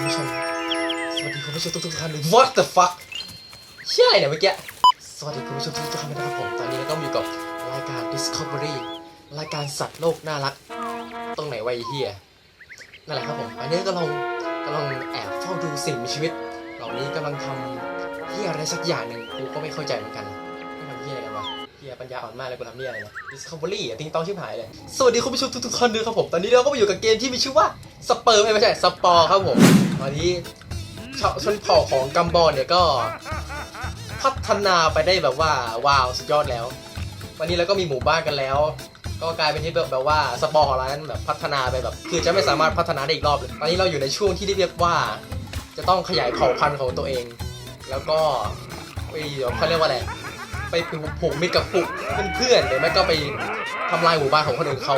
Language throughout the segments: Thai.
คุณผู้ชม สวัสดีคุณผู้ชมทุกๆท่านเลย What the fuck เชื่ออะไรเนี่ยเมื่อกี้ สวัสดีคุณผู้ชมทุกๆท่านนะครับผม ตอนนี้เราก็อยู่กับรายการ Discovery รายการสัตว์โลกน่ารัก ตรงไหนวะไอ้เฮียนั่นแหละครับผมอันนี้ก็เรากำลังแอบเฝ้าดูสิ่งมีชีวิต เหล่านี้กำลังทำเฮียอะไรสักอย่างหนึ่งกูก็ไม่เข้าใจเหมือนกัน ยปัญญาอ่อนมากเลยกูทำเฮียอะไรเนี่ย Discovery อะติงตองชิบหายเลย สวัสดีคุณผู้ชมทุกๆท่านด้วยครับผม ตอนนี้เราก็มาอยู่กับเกมที่มีชื่อว่าสเปิร์มไม่ใช่สปอร์ครับผม ตอนนี้ชชนเผ่าของกัมบอลเนี่ยก็ พัฒนาไปได้แบบว่าว้าวสุดยอดแล้ว วันนี้เราก็มีหมู่บ้านกันแล้ว ก็กลายเป็นที่แบบว่าสปอร์ของเรานั้นแบบพัฒนาไปแบบ คือจะไม่สามารถพัฒนาได้อีกรอบเลยตอนนี้เราอยู่ในช่วงที่เรียกว่า จะต้องขยายเผ่าพันธุ์ของตัวเอง แล้วก็ไปเดี๋เขาเรียกว่าอะไร ไปผูกมิตรกับผูกเพื่อนๆหรือไม่ก็ไปทำลายหมู่บ้านของคนอื่นเขา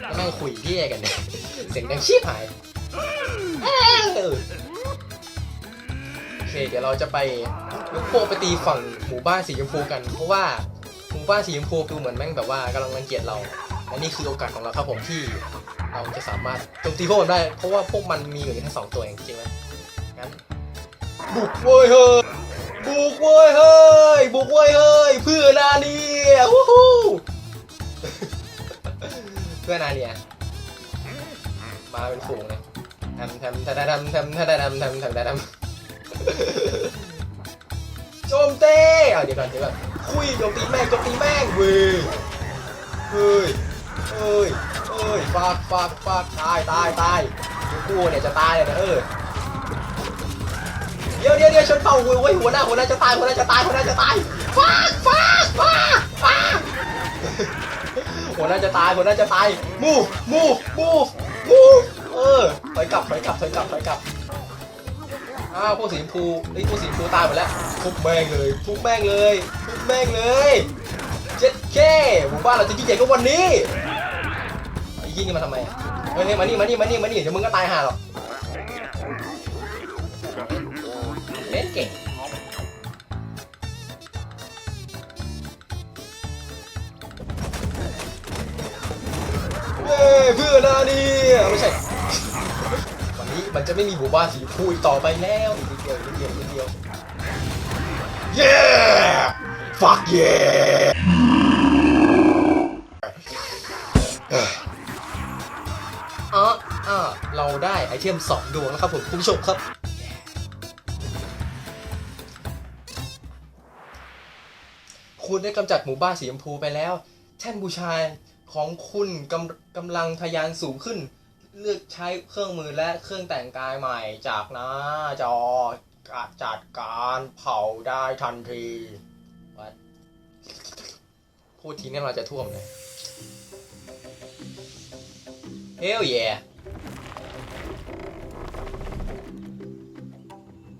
แล้วนั่งคุยเที่ยกันเนี่ยเสียงดังชีพหายโอเคเดี๋ยวเราจะไปยกพวกไปตีฝั่งหมู่บ้านสีชมพูกัน เพราะว่าหมู่บ้านสีชมพูดูเหมือนแม่งแบบว่ากำลังรังเกียจเราและนี่คือโอกาสของเราครับผมที่เราจะสามารถโจมตีพวกมันได้ เพราะว่าพวกมันมีอยู่แค่สองตัวเองจริงไหมงั้นบุกเว้ยเฮ้ย บุกเว้ยเฮ้ย บุกเว้ยเฮ้ย เพื่อนาเนียวู้ฮู้เพื่อนาเนียมาเป็นฝูงเลยทำทำทำทำทำทำทำทำทำทำโจมตีเอาเดี๋ยวก่อนเดี๋ยวก่อนคุยโจมตีแม่งโจมตีแม่งเว้ยเฮ้ยเฮ้ยเฮ้ยฟากฟากฟากตายตายตายกูเนี่ยจะตายเลยนะเออ เดี๋ยวเดี๋ยวเดี๋ยวชนเผ่าเว้ยเว้ยหัวหน้าหัวหน้าจะตายหัวหน้าจะตายหัวหน้าจะตายฟากฟากฟากฟากหัวหน้าจะตายหัวหน้าจะตายมูมูมูมูเออถอยกลับถอยกลับถอยกลับถอยกลับอ้าวพวกสีชมพูไอ้พวกสีชมพูตายหมดแล้วทุบแม่งเลยทุบแม่งเลยทุบแม่งเลยเจ็ดเคหมู่บ้านเราจะยิ่งใหญ่ก็วันนี้ไอ้ยี่นี่มาทำไมเฮ้ยมานี่มานี่มานี่มานี่เดี๋ยวมึงก็ตายห่าหรอก เล่นเก่งเย้เพื่อนนะเนี่ยไม่ใช่ วันนี้มันจะไม่มีหมู่บ้านสีพูอีกต่อไปแล้วอีกนิดเดียวอีกนิดเดียวอีกนิดเดียวเย้ fuck yeah อ๋ออ่าเราได้ไอเทมสองดวงแล้วครับผมคุณผู้ชมครับ คุณได้กำจัดหมู่บ้านสีชมพูไปแล้ว แท่นบูชาของคุณกำกำลังทะยานสูงขึ้น เลือกใช้เครื่องมือและเครื่องแต่งกายใหม่ จากหน้าจอจัดการเผาได้ทันทีวัดพูดทีนี้เราจะท่วมเลยเฮลเย่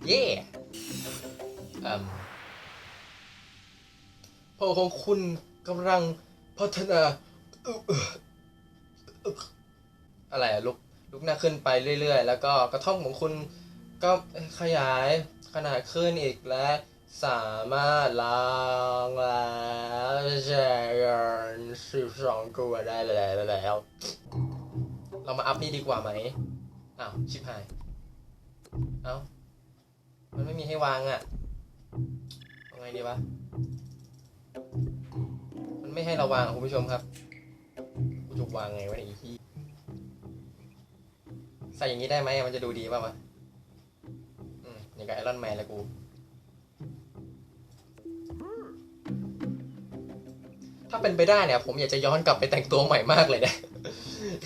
เย่อืม พ่อของคุณกำลังพัฒนา อะไรอะลุกลุกหน้าขึ้นไปเรื่อย ๆ แล้วก็กระท่อมของคุณก็ขยายขนาดขึ้นอีกและสามารถล้างแล้วแชร์สิบสองตัวได้แล้วแล้ว เรามาอัพนี่ดีกว่าไหมอ้าวชิบหาย เอ้า มันไม่มีให้วางอะ่ะเอาไงดีวะ มันไม่ให้เราวางคุณผู้ชมครับกูจะวางไงวะเนี่ยไอ้ที่ใส่อย่างนี้ได้ไหมมันจะดูดีป่าวะอืมอย่างกับไอรอนแมนเลยกู ถ้าเป็นไปได้เนี่ย ผมอยากจะย้อนกลับไปแต่งตัวใหม่มากเลยเนี่ย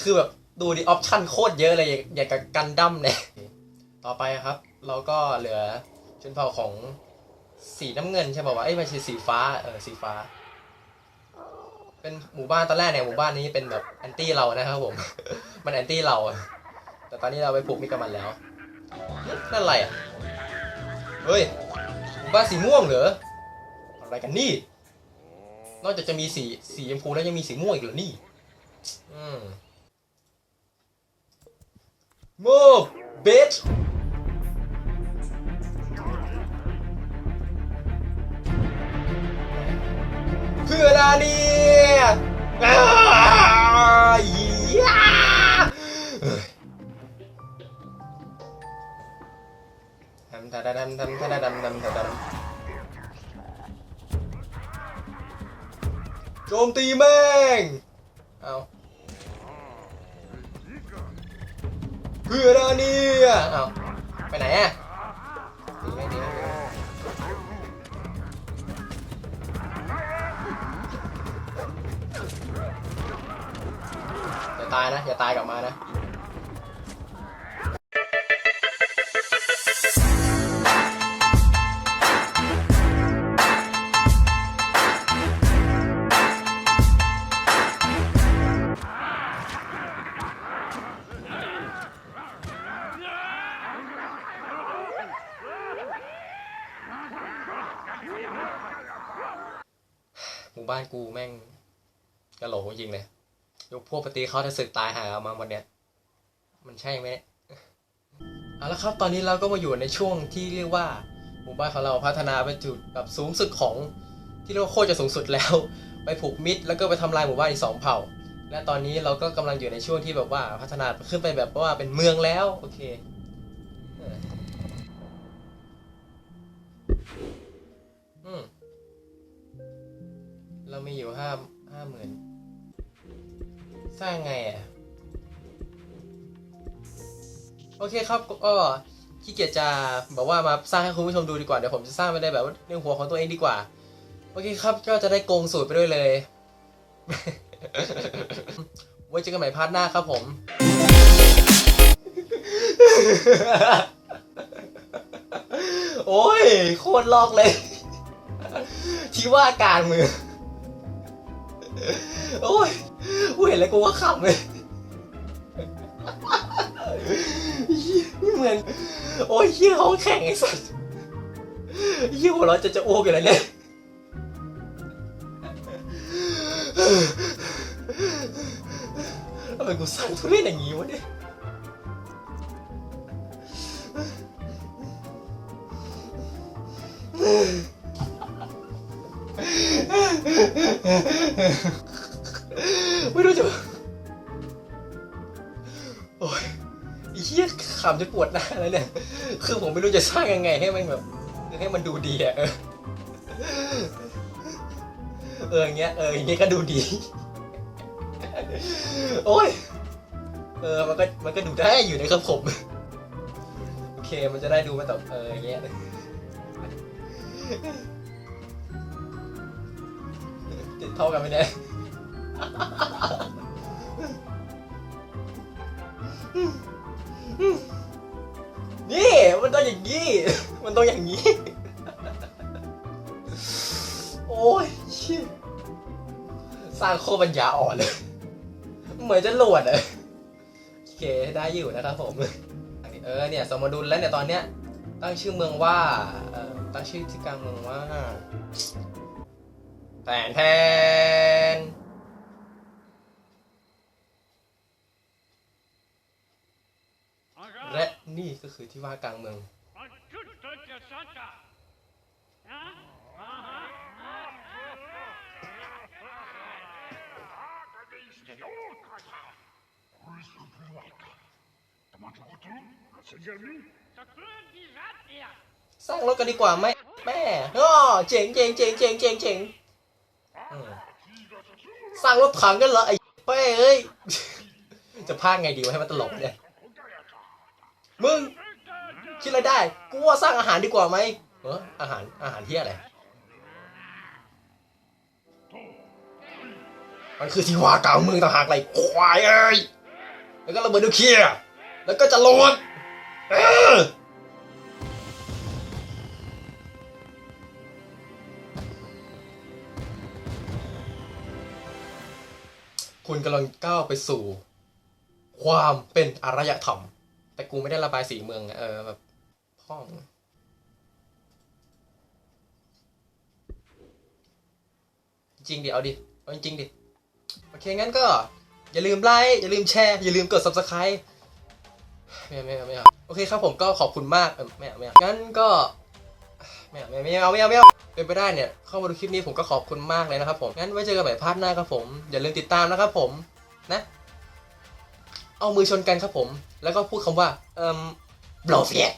คือแบบดูดิออปชั่นโคตรเยอะเลย อย่างกับกันดั้มเนี่ย ต่อไปครับ เราก็เหลือชนเผ่าของ สีน้ำเงินใช่ป่าวะเอ้ยไม่ใช่สีฟ้าเออสีฟ้า เป็นหมู่บ้านตอนแรกเนี่ยหมู่บ้านนี้เป็นแบบแอนตี้เรานะครับผม มันแอนตี้เราอะแต่ตอนนี้เราไปผูกมิตรกับมันแล้วนั่นอะไรอะเฮ้ยหมู่บ้านสีม่วงเหรออะไรกันนี่ นอกจากจะมีสีสีชมพูแล้วยังมีสีม่วงอีกเหรอนี่ อืม move bitch เพื่อนาเนียอ้าวอียาเอ้ยทาดาดันทันทาดาดันดันทาดาดันโจมตีแม่ง เอาเพื่อดานี่อะเอาไปไหนอะ ตายนะ อย่าตายกลับมานะหมู่บ้านกูแม่งกระโหลกจริงเลย ยกพวกปฏิเขาจะศึกตายหาเอามาวันเนี้ยมันใช่ไหมเอาละครับตอนนี้เราก็มาอยู่ในช่วงที่เรียกว่าหมู่บ้านของเราพัฒนาไปจุดแบบสูงสุดของที่เรียกว่าโคตรจะสูงสุดแล้ว ไปผูกมิตรแล้วก็ไปทำลายหมู่บ้านอีกสองเผ่า และตอนนี้เราก็กำลังอยู่ในช่วงที่แบบว่าพัฒนาขึ้นไปแบบว่าเป็นเมืองแล้วโอเคเออเรามีอยู่ห้าห้าหมื่น สร้างไงอะ โอเคครับก็ขี้เกียจจะแบบว่ามาสร้างให้คุณผู้ชมดูดีกว่า เดี๋ยวผมจะสร้างไปได้แบบว่าในหัวของตัวเองดีกว่า โอเคครับก็จะได้โกงสูตรไปด้วยเลย ไว้เจอกันใหม่พาร์ทหน้าครับผมโอ้ย โคตรลอกเลย ที่ว่าการมือ โอ้ย กูเห็นแล้วกูว่าขำเลยไม่เหมือนโอ้ยเฮียเขาแข่งไอ้สัสเฮียหัวเราะจะจะโอ้กอยู่แล้วเนี่ยทำไมกูสั่งทุเรศอย่างนี้วะเนี่ยไำจะปวดหน้าแล้วเนี่ย คือผมไม่รู้จะสร้างยังไงให้มันแบบให้มันดูดีอะเออเอย่างเงี้ยเอออย่างเงี้ยก็ดูดี โอ้ยเออมันก็มันก็ดูได้อยู่นะครับผม โอเคมันจะได้ดูมาแบบเอออย่างเงี้ยติดเท่ากันไหมเนี่ย อย่างนี้ มันต้องอย่างนี้ โอ้ยชิสร้างโคตรปัญญาอ่อนเลย เหมือนจะหลวดเลยโอเคได้อยู่นะครับผม เออเนี่ยสมดุลแล้วเนี่ยตอนเนี้ย ตั้งชื่อเมืองว่าตั้งชื่อที่กลางเมืองว่าแผนแทนและนี่ก็คือที่ว่ากลางเมือง สร้างรถกันดีกว่าไหมแม่อ้อเจ๋งเจ๋งเจ๋งเจ๋งเจ๋งเจ๋งสร้างรถถังกันเหรอไอ้เป้เอ้ย จะพากไงดีวะให้มันตลกเนี่ยมึง คิดอะไรได้ กูว่าสร้างอาหารดีกว่าไหมเอออาหารอาหารเที่อะไร มันคือที่ว่ากางเมืองต่างหากไรควายเอ้ย แล้วก็ระเบิดนิวเคลียร์แล้วก็จะโลดเออคุณกำลังก้าวไปสู่ ความเป็นอารยธรรม แต่กูไม่ได้ระบายสีเมือง เออแบบ พ่องจริงดิ เอาดิ เอาจริงดิ โอเค งั้นก็ อย่าลืมไลค์ อย่าลืมแชร์ อย่าลืมกด subscribe ไม่เอาไม่เอาไม่เอาโอเคครับผมก็ขอบคุณมากไม่เอาไม่เอางั้นก็ไม่เอาไม่เอาไม่เอาไม่เอาเป็นไปได้เนี่ย เข้ามาดูคลิปนี้ผมก็ขอบคุณมากเลยนะครับผม งั้นไว้เจอกันใหม่พาร์ทหน้าครับผม อย่าลืมติดตามนะครับผม นะ เอามือชนกันครับผม แล้วก็พูดคำว่า เอ่มบลอเฟีย